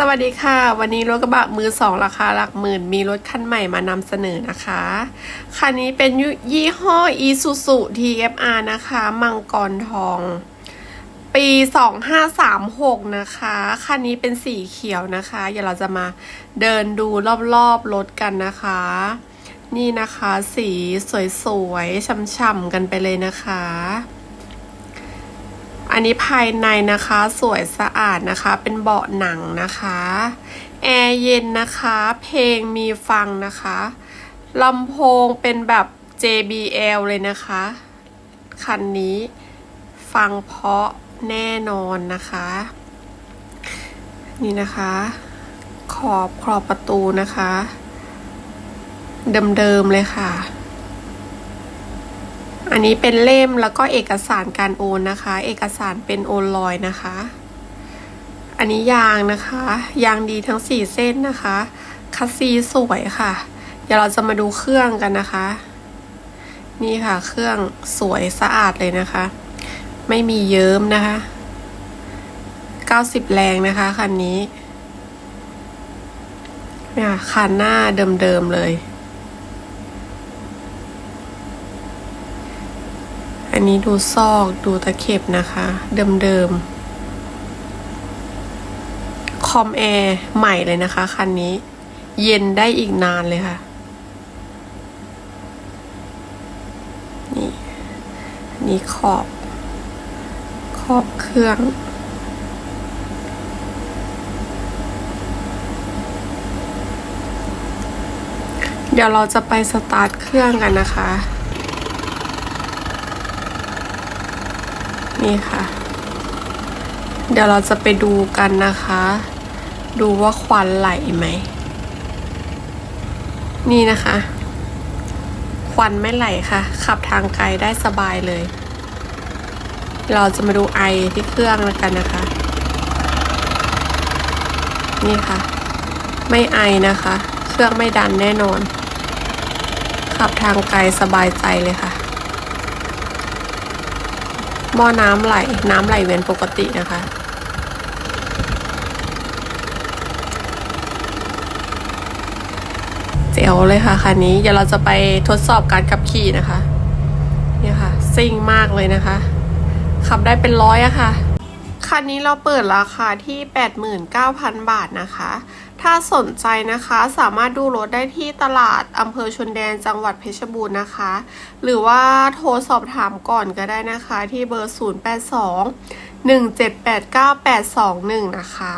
สวัสดีค่ะ วันนี้รถกระบะมือสองราคาหลักหมื่น มีรถคันใหม่มานำเสนอนะคะ คันนี้เป็นยี่ห้อ Isuzu TFR นะคะ มังกรทอง ปี 2536 นะคะ คันนี้เป็นสีเขียวนะคะ เดี๋ยวเราจะมาเดินดูรอบๆรถกันนะคะ นี่นะคะ สีสวยๆช่ำๆกันไปเลยนะคะ อันนี้ภายในนะคะสวยสะอาดนะคะ เป็นเบาะหนังนะคะแอร์เย็นนะคะ เพลงมีฟังนะคะลำโพงเป็นแบบ JBL เลยนะคะ คันนี้ฟังเพราะแน่นอนนะคะ นี่นะคะ ขอบขอบประตูนะคะ เดิมๆเลยค่ะ อันนี้เป็นเล่มแล้วก็เอกสารการโอนนะคะ เอกสารเป็นโอนลอยนะคะ อันนี้ยางนะคะ ยางดีทั้งสี่เส้นนะคะคัสซีสวยค่ะ เดี๋ยวเราจะมาดูเครื่องกันนะคะ นี่ค่ะ เครื่องสวยสะอาดเลยนะคะ ไม่มีเยิ้มนะคะ90แรงนะคะคันนี้เนี่ยคันหน้าเดิมๆเลย อันนี้ดูซอกดูตะเข็บนะคะ เดิมๆ คอมแอร์ใหม่เลยนะคะ คันนี้ เย็นได้อีกนานเลยค่ะ นี่นี่ขอบ ขอบเครื่องเดี๋ยวเราจะไปสตาร์ทเครื่องกันนะคะ นี่ค่ะ เดี๋ยวเราจะไปดูกันนะคะ ดูว่าควันไหลไหม นี่นะคะ ควันไม่ไหลค่ะ ขับทางไกลได้สบายเลย เราจะมาดูไอที่เครื่องแล้วกันนะคะ นี่ค่ะ ไม่ไอนะคะ เครื่องไม่ดันแน่นอน ขับทางไกลสบายใจเลยค่ะ หม้อน้ำไหล น้ำไหลเวียนปกตินะคะ เจ๋วเลยค่ะคันนี้ เดี๋ยวเราจะไปทดสอบการขับขี่นะคะ เนี่ยค่ะ ซิ่งมากเลยนะคะ ขับได้เป็นร้อยอะค่ะ คันนี้เราเปิดราคาที่ 89,000 บาทนะคะ ถ้าสนใจนะคะสามารถดูรถได้ที่ตลาดอำเภอชนแดนจังหวัดเพชรบูรณ์นะคะ หรือว่าโทรสอบถามก่อนก็ได้นะคะที่เบอร์ 082 1789 821 นะคะ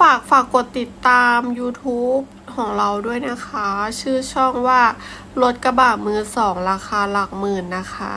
ฝากฝากกดติดตาม YouTube ของเราด้วยนะคะ ชื่อช่องว่ารถกระบะมือสองราคาหลักหมื่นนะคะ